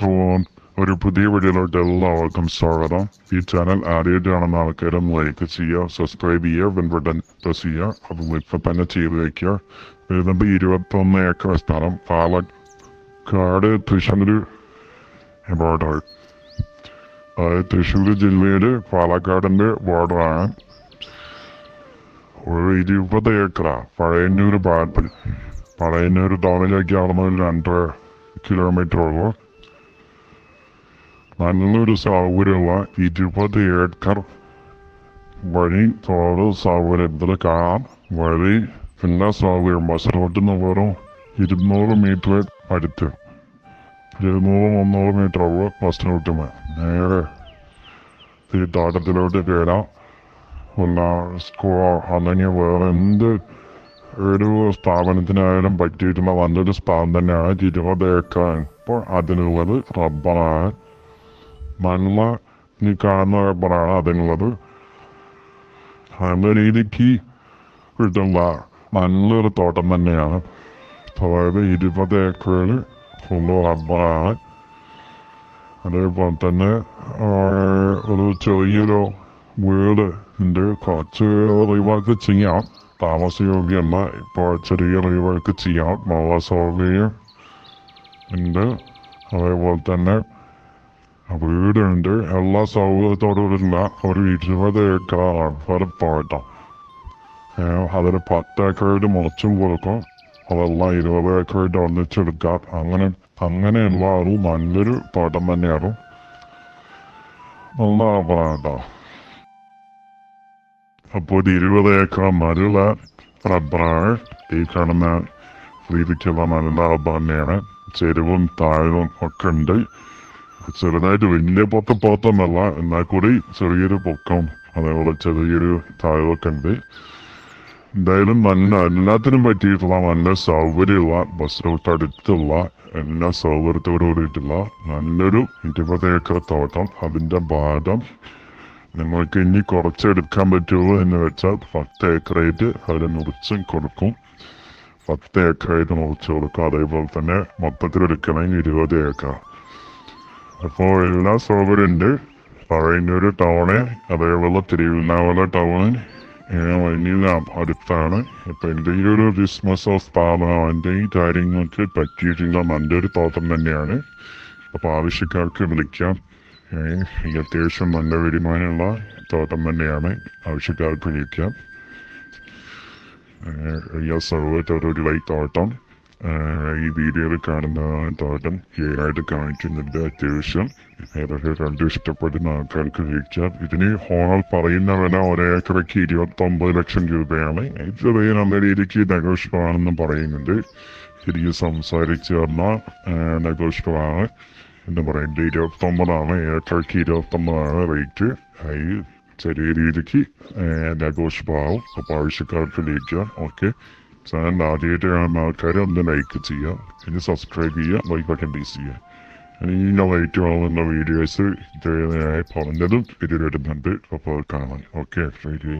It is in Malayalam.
അപ്പോൾ ഒരു പുതിയ വീഡിയോയിലോട്ട് എല്ലാവർക്കും സ്വാഗതം. ഈ ചാനൽ ആദ്യമായിട്ടാണെന്ന ആൾക്കാരും ലൈക്ക് ചെയ്യുക സബ്സ്ക്രൈബ് ചെയ്യുക ബെൽ ബട്ടൺ പ്രസ് ചെയ്യുക. അത് ഇപ്പം തന്നെ ചെയ്ത് വയ്ക്കുക വരുന്നത് ഇരുപത്തൊന്ന് ഏക്കർ സ്ഥലം പാലക്കാട് തൃശ്ശൂർ ബോർഡർ അതായത് തൃശ്ശൂർ ജില്ലയിൽ പാലക്കാടിന്റെ ബോർഡറാണ് ഒരു ഇരുപത് ഏക്കറാണ് പഴയന്നൂർ ഭാഗത്ത് പഴയന്നൂർ ടൗണിലേക്ക് ആവുന്ന ഒരു രണ്ടര കിലോമീറ്റർ ഉള്ളൂ. നല്ലൊരു സൗകര്യമുള്ള ഇരുപത് ഏക്കർ വഴി തോട് സൗകര്യത്തിൽ കാണാം. വഴി എല്ലാ സൗകര്യം. ബസ് റോട്ടിൽ നിന്ന് വെറും ഇരുന്നൂറ് മീറ്റർ അടുത്ത്. ഇരുന്നൂറ് മുന്നൂറ് മീറ്റർ ഉള്ളു ബസ് റൂട്ടിൽ നേരെ ഈ തോട്ടത്തിലോട്ട് കയറാം. ഉള്ള സ്കൂളോ അല്ലെങ്കിൽ വേറെ എന്ത് ഒരു സ്ഥാപനത്തിനായാലും പറ്റിയിട്ടുള്ള നല്ലൊരു സ്ഥാപനം തന്നെയാണ് ഇരുപത് ഏക്കർ. ഇപ്പോൾ അതിനുള്ളത് റബ്ബറാണ്. ഈ കാണുന്ന പേപ്പറാണ് അതിനുള്ളത്. നല്ല രീതിക്ക് കിട്ടുന്ന നല്ലൊരു തോട്ടം തന്നെയാണ്. അതായത് ഇരുപത് ഏക്കറിൽ ഫുള്ള് റബ്ബറാണ് അതേപോലെ തന്നെ ഒരു ചെറിയൊരു വീട് ഉണ്ട് കുറച്ച് റീവർക്ക് ചെയ്യാം. താമസയോഗ്യമല്ല ഇപ്പോൾ ചെറിയ റീവർക്ക് ചെയ്യാം. നല്ല സൗകര്യം ഉണ്ട്. അതേപോലെ തന്നെ വീടുണ്ട്. എല്ലാ സൗകര്യത്തോടുള്ള ഒരു ഇരുപത് ഏക്കറാണ് ഏ, അതിന് പത്ത് ഏക്കറായിട്ട് മുളച്ചും കൊടുക്കും. അതെല്ലാം ഇരുപത് ഏക്കറായിട്ട് ഒന്നിച്ചെടുക്കാം. അങ്ങനെ അങ്ങനെ ഒരു നല്ലൊരു തോട്ടം തന്നെയാണ്. നല്ല കേട്ടോ അപ്പോൾ ഒരു ഇരുപത് ഏക്കർ നല്ല റബ്ബറാണ്. ഈ കാണുന്ന രീതിക്കുള്ള നല്ല റബ്ബർ തന്നെയാണ്. ചെരുവും താഴവും ഒക്കെ ഉണ്ട്. ചെറുതായിട്ട് വലിയ പൊക്ക പോത്തൊന്നല്ല എന്നാൽ കൂടി ചെറിയൊരു പൊക്കം. അതേപോലെ ചെറിയൊരു താഴൊക്കെ ഉണ്ട്. എന്തായാലും നല്ല എല്ലാത്തിനും പറ്റിയിട്ടുള്ള നല്ല സൗകര്യമുള്ള ബസ് റൂട്ട് അടുത്തുള്ള എല്ലാ സൗകര്യത്തോടു കൂടിയിട്ടുള്ള നല്ലൊരു ഇരുപത് ഏക്കർ തോട്ടം അതിന്റെ ഭാഗം നിങ്ങൾക്ക് ഇനി കുറച്ചെടുക്കാൻ പറ്റുള്ളൂ എന്ന് വെച്ചാൽ പത്ത് ഏക്കറായിട്ട് അതിൽ മുറിച്ചും കൊടുക്കും. പത്ത് ഏക്കറായിട്ട് മുറിച്ച് കൊടുക്കും. അതേപോലെ തന്നെ മൊത്തത്തിൽ എടുക്കണമെങ്കിൽ ഇരുപത് ഏക്കർ. അപ്പോൾ എല്ലാ സൗകര്യമുണ്ട് പറയുന്നൊരു ടൗണ് അതേപോലെ തിരുവണ്ണാമല ടൗണ് വലിയ അടുത്താണ്. ഇപ്പം എന്തെങ്കിലും ഒരു ബിസിനസ്സോ സ്ഥാപനമോ എന്തെങ്കിലും കാര്യങ്ങൾക്ക് പറ്റിയിട്ടുള്ള നല്ലൊരു തോട്ടം തന്നെയാണ്. അപ്പോൾ ആവശ്യക്കാർക്ക് വിളിക്കാം. ഈ അത്യാവശ്യം നല്ല വരുമാനമുള്ള തോട്ടം തന്നെയാണ്. ആവശ്യക്കാർക്ക് വിളിക്കാം. ഈ സൗകര്യത്തോടൊരു ലൈറ്റ് തോട്ടം. ഈ വീഡിയോയിൽ കാണുന്ന തോട്ടം ക്ലിയറായിട്ട് കാണിക്കുന്നുണ്ട് അത്യാവശ്യം. ഏതൊക്കെ കണ്ട് ഇഷ്ടപ്പെടുന്ന ആൾക്കാർക്ക് ചോദിച്ചാൽ ഇതിന് ഹോണൽ പറയുന്ന വില ഒരേക്കറയ്ക്ക് ഇരുപത്തൊമ്പത് ലക്ഷം രൂപയാണ്. ഇത് ചെറിയ നല്ല രീതിക്ക് നെഗോഷ്യബിളാണെന്ന് പറയുന്നുണ്ട്. ശരിക്കും സംസാരിച്ച് പറഞ്ഞാൽ നെഗോഷ്യബിളാണ്. എന്ന് പറയുന്നത് ഇരുപത്തൊമ്പതാണ് ഏക്കറയ്ക്ക് ഇരുപത്തൊമ്പതാണ് റേറ്റ്. ചെറിയ രീതിക്ക് നെഗോഷ്യബിളാവും. അപ്പോൾ ആവശ്യക്കാർക്ക് ലഭിക്കാം ഓക്കെ. ചാനൽ ആദ്യമായിട്ട് കാണുന്ന ആൾക്കാർ ഒന്ന് ലൈക്ക് ചെയ്യുക. പിന്നെ സബ്സ്ക്രൈബ് ചെയ്യുക ലൈക്ക് പ്രസ് ചെയ്യുക. ഇനി ഞാൻ ലൈറ്റ് വളർന്ന വീഡിയോസ് പറഞ്ഞതും ഇതിലിടുന്നുണ്ട് അപ്പോൾ കാണാം. ഓക്കെ ശരി